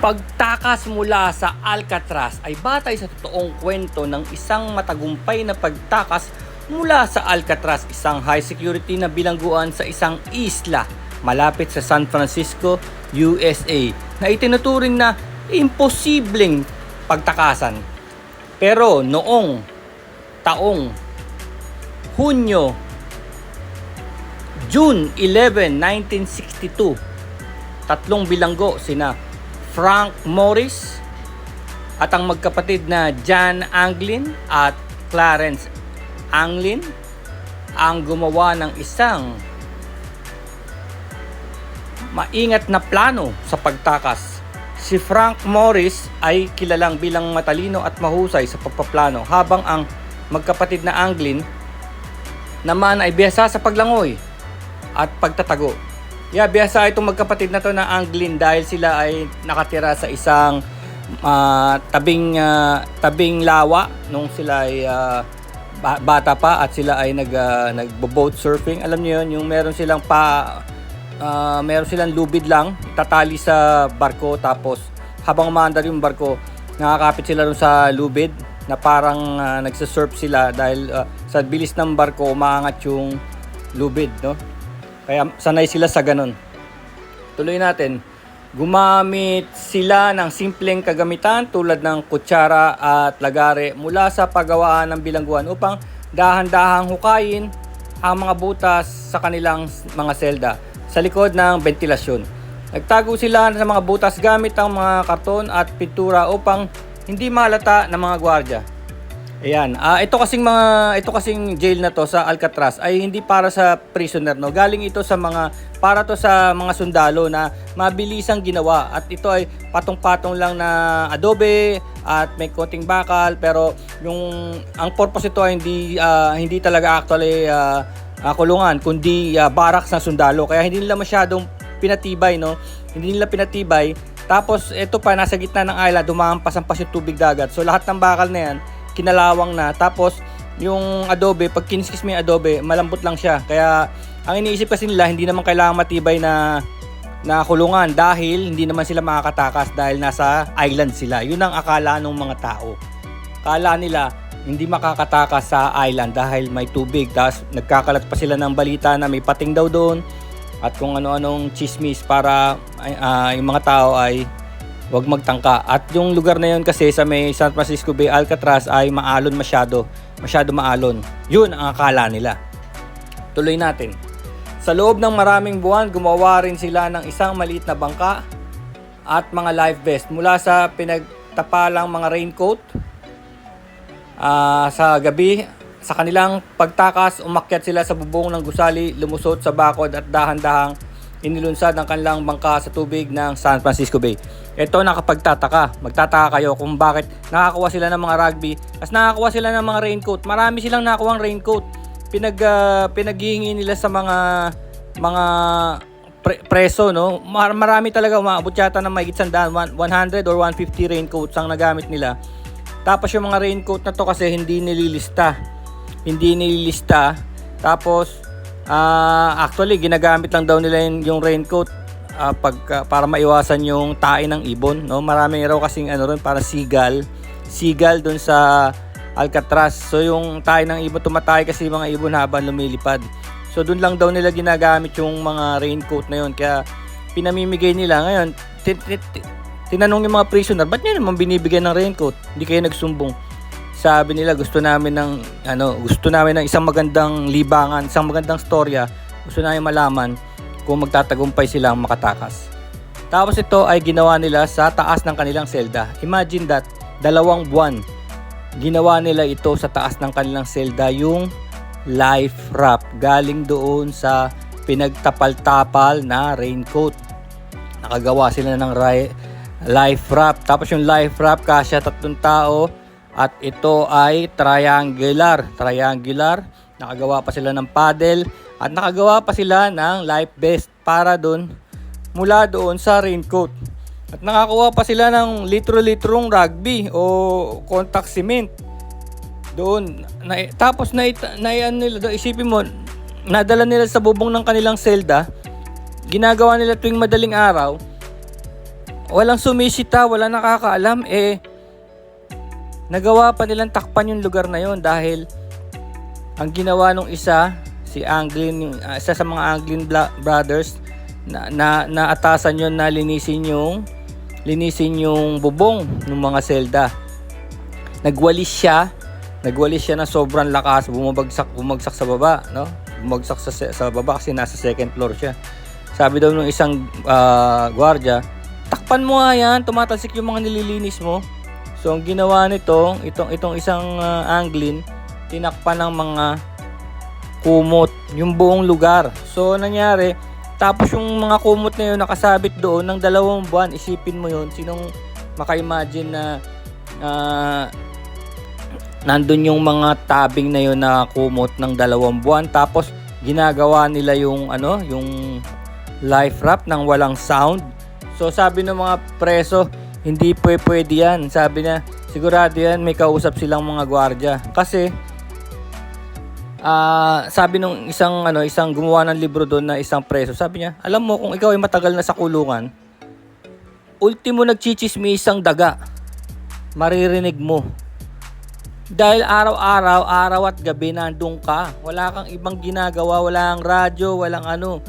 Pagtakas mula sa Alcatraz ay batay sa totoong kwento ng isang matagumpay na pagtakas mula sa Alcatraz, isang high security na bilangguan sa isang isla malapit sa San Francisco, USA na itinuturing na imposibleng pagtakasan. Pero noong taong Hunyo June 11, 1962, tatlong bilanggo sina Frank Morris at ang magkapatid na John Anglin at Clarence Anglin ang gumawa ng isang maingat na plano sa pagtakas. Si Frank Morris ay kilalang bilang matalino at mahusay sa pagpaplano habang ang magkapatid na Anglin naman ay biyasa sa paglangoy at pagtatago. Yeah, biyasa itong magkapatid na to na Anglin dahil sila ay nakatira sa isang ah, tabing ah, tabing lawa nung sila ay ba- bata pa at sila ay nag ah, nagbo-boat surfing. Alam niyo 'yun, yung meron silang pa ah, meron silang lubid lang, tatali sa barko tapos habang umaandar yung barko, nakakapit sila rin sa lubid na parang ah, nagsa-surf sila dahil ah, sa bilis ng barko umaangat yung lubid, no? Kaya sanay sila sa ganun. Tuloy natin. Gumamit sila ng simpleng kagamitan tulad ng kutsara at lagare mula sa paggawaan ng bilangguan upang dahan-dahang hukayin ang mga butas sa kanilang mga selda sa likod ng ventilasyon. Nagtago sila sa mga butas gamit ang mga karton at pintura upang hindi malata ng mga gwardya. Ayan. Ah, ito kasing mga ito kasing jail na to sa Alcatraz ay hindi para sa prisoner no. Galing ito sa mga para to sa mga sundalo na mabilisang ginawa at ito ay patong-patong lang na adobe at may konting bakal pero yung ang purpose ito ay hindi ah, hindi talaga actually ah, ah, kulungan kundi ah, barracks na sundalo kaya hindi nila masyadong pinatibay no. Hindi nila pinatibay tapos ito pa nasa gitna ng island dumahampas-ampas yung tubig dagat. So lahat ng bakal na yan kinalawang na. Tapos, yung adobe, pag kiniskis mo yung adobe, malambot lang siya. Kaya, ang iniisip kasi nila, hindi naman kailangan matibay na na kulungan dahil hindi naman sila makakatakas dahil nasa island sila. Yun ang akala ng mga tao. Akala nila hindi makakatakas sa island dahil may tubig. Tapos nagkakalat pa sila ng balita na may pating daw doon at kung ano-anong chismis para ah, yung mga tao ay wag magtangka. At yung lugar na yun kasi sa may San Francisco Bay Alcatraz ay maalon masyado. Masyado maalon. Yun ang akala nila. Tuloy natin. Sa loob ng maraming buwan, gumawa rin sila ng isang maliit na bangka at mga life vest mula sa pinagtapalang mga raincoat Ah, sa gabi, sa kanilang pagtakas, umakyat sila sa bubong ng gusali, lumusot sa bakod at dahan-dahang inilunsad ang kanilang bangka sa tubig ng San Francisco Bay. Ito nakapagtataka. Magtataka kayo kung bakit nakakuha sila ng mga rugby as nakakuha sila ng mga raincoat. Marami silang nakuha raincoat. Pinag ah, pinaghihingi nila sa mga mga pre- preso no. Mar- marami talaga umaabot yata ng mahigit sandaan, One- 100 or 150 raincoats ang nagamit nila. Tapos yung mga raincoat na to kasi hindi nililista. Hindi nililista. Tapos ah, actually ginagamit lang daw nila yung, raincoat ah, pag ah, para maiwasan yung tae ng ibon, no? Marami raw kasing ano ron para seagull. Seagull doon sa Alcatraz. So yung tae ng ibon tumatay kasi mga ibon habang lumilipad. So doon lang daw nila ginagamit yung mga raincoat na yun. Kaya pinamimigay nila ngayon. tin- tin- tin- Tinanong yung mga prisoner, ba't nyo naman binibigyan ng raincoat? Hindi kayo nagsumbong. Sabi nila, gusto namin ng, ano, gusto namin ng isang magandang libangan, isang magandang storya. Gusto namin malaman kung magtatagumpay silang makatakas. Tapos ito ay ginawa nila sa taas ng kanilang selda. Imagine that, dalawang buwan. Ginawa nila ito sa taas ng kanilang selda yung life wrap. Galing doon sa pinagtapal-tapal na raincoat. Nakagawa sila ng life wrap. Tapos yung life wrap kasya tatlong tao at ito ay triangular. Triangular. Nakagawa pa sila ng paddle at nakagawa pa sila ng life vest para doon mula doon sa raincoat. At nakakuha pa sila ng litro-litrong rugby o contact cement. Doon. Na, tapos na, na ano nila, isipin mo, nadala nila sa bubong ng kanilang selda, ginagawa nila tuwing madaling araw, walang sumisita, wala nakakaalam, eh, nagawa pa nilang takpan yung lugar na yon dahil ang ginawa nung isa, si Anglin, ah, isa sa mga Anglin brothers, na, na naatasan yun na linisin yung linisin yung bubong ng mga selda. Nagwalis siya, nagwalis siya na sobrang lakas, bumabagsak, bumagsak sa baba, no? Bumagsak sa sa baba kasi nasa second floor siya. Sabi daw ng isang ah, gwardiya, takpan mo nga yan, tumatalsik yung mga nililinis mo. So ang ginawa nito, itong itong isang ah, anglin, tinakpan ng mga kumot yung buong lugar. So nangyari, tapos yung mga kumot na yun nakasabit doon ng dalawang buwan, isipin mo yun, sinong maka-imagine na ah, nandun yung mga tabing na yun na kumot ng dalawang buwan. Tapos ginagawa nila yung ano yung life wrap ng walang sound. So sabi ng mga preso hindi pwe pwede yan sabi na sigurado yan may kausap silang mga gwardiya kasi ah sabi nung isang ano isang gumawa ng libro doon na isang preso sabi niya alam mo kung ikaw ay matagal na sa kulungan ultimo nagchichismisang daga maririnig mo dahil araw-araw, araw at gabi nandun ka. Wala kang ibang ginagawa, wala kang radyo, walang ano.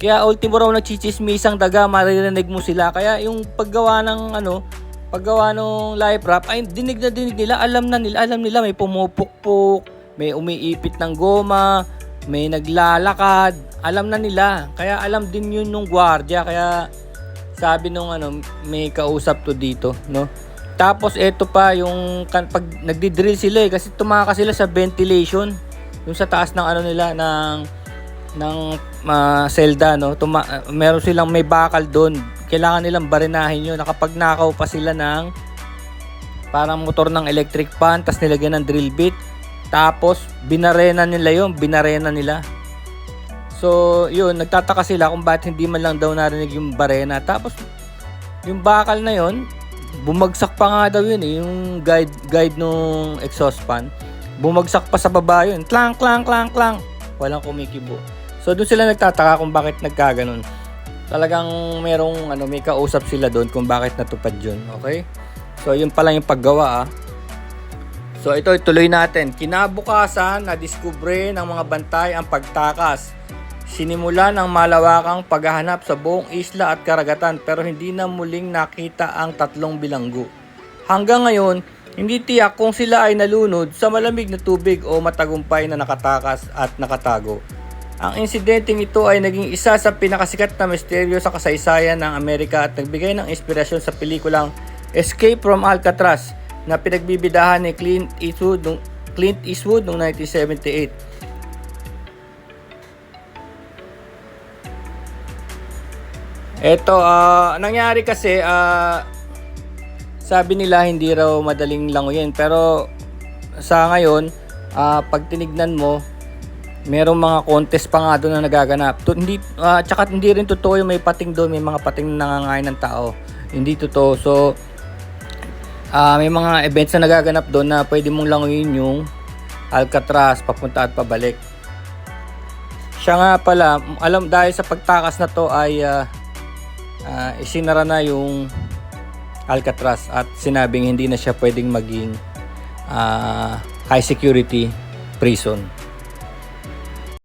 Kaya ultimo raw nagchichismisang daga, maririnig mo sila. Kaya yung paggawa ng ano, paggawa ng live rap, ay dinig na dinig nila, alam na nila, alam nila may pumupukpuk, may umiipit ng goma, may naglalakad, alam na nila. Kaya alam din yun nung gwardiya, kaya sabi nung ano, may kausap to dito, no? Tapos ito pa yung kan, pag nagdi-drill sila eh kasi tumakas sila sa ventilation yung sa taas ng ano nila ng ng ah, selda no. Tuma, meron silang may bakal doon. Kailangan nilang barinahin yun. Nakapagnakaw pa sila ng parang motor ng electric fan tapos nilagyan ng drill bit. Tapos binarena nila yun, binarena nila. So, yun, nagtataka sila kung bakit hindi man lang daw narinig yung barena. Tapos, yung bakal na yun, bumagsak pa nga daw yun eh, yung guide, guide nung exhaust fan. Bumagsak pa sa baba yun. Klang, klang, klang, klang. Walang kumikibo. So, doon sila nagtataka kung bakit nagkaganon. Talagang merong, ano, may kausap sila doon kung bakit natupad yun. Okay? So, yun pala yung paggawa ah. So, ito, ituloy natin. Kinabukasan, na-discover ng mga bantay ang pagtakas. Sinimula ng malawakang paghahanap sa buong isla at karagatan pero hindi na muling nakita ang tatlong bilanggo. Hanggang ngayon, hindi tiyak kung sila ay nalunod sa malamig na tubig o matagumpay na nakatakas at nakatago. Ang insidenteng ito ay naging isa sa pinakasikat na misteryo sa kasaysayan ng Amerika at nagbigay ng inspirasyon sa pelikulang Escape from Alcatraz na pinagbibidahan ni Clint Eastwood noong Clint Eastwood noong 1978. Ito, ah, nangyari kasi, ah, sabi nila hindi raw madaling languyin. Pero sa ngayon, ah, pag tinignan mo, merong mga contest pa nga doon na nagaganap. To, hindi, ah, tsaka hindi rin totoo yung may pating doon, may mga pating na nangangain ng tao. Hindi totoo. So, ah, may mga events na nagaganap doon na pwede mong languyin yung Alcatraz, papunta at pabalik. Siya nga pala, alam dahil sa pagtakas na to ay ah, ah, isinara na yung Alcatraz at sinabing hindi na siya pwedeng maging ah, high security prison.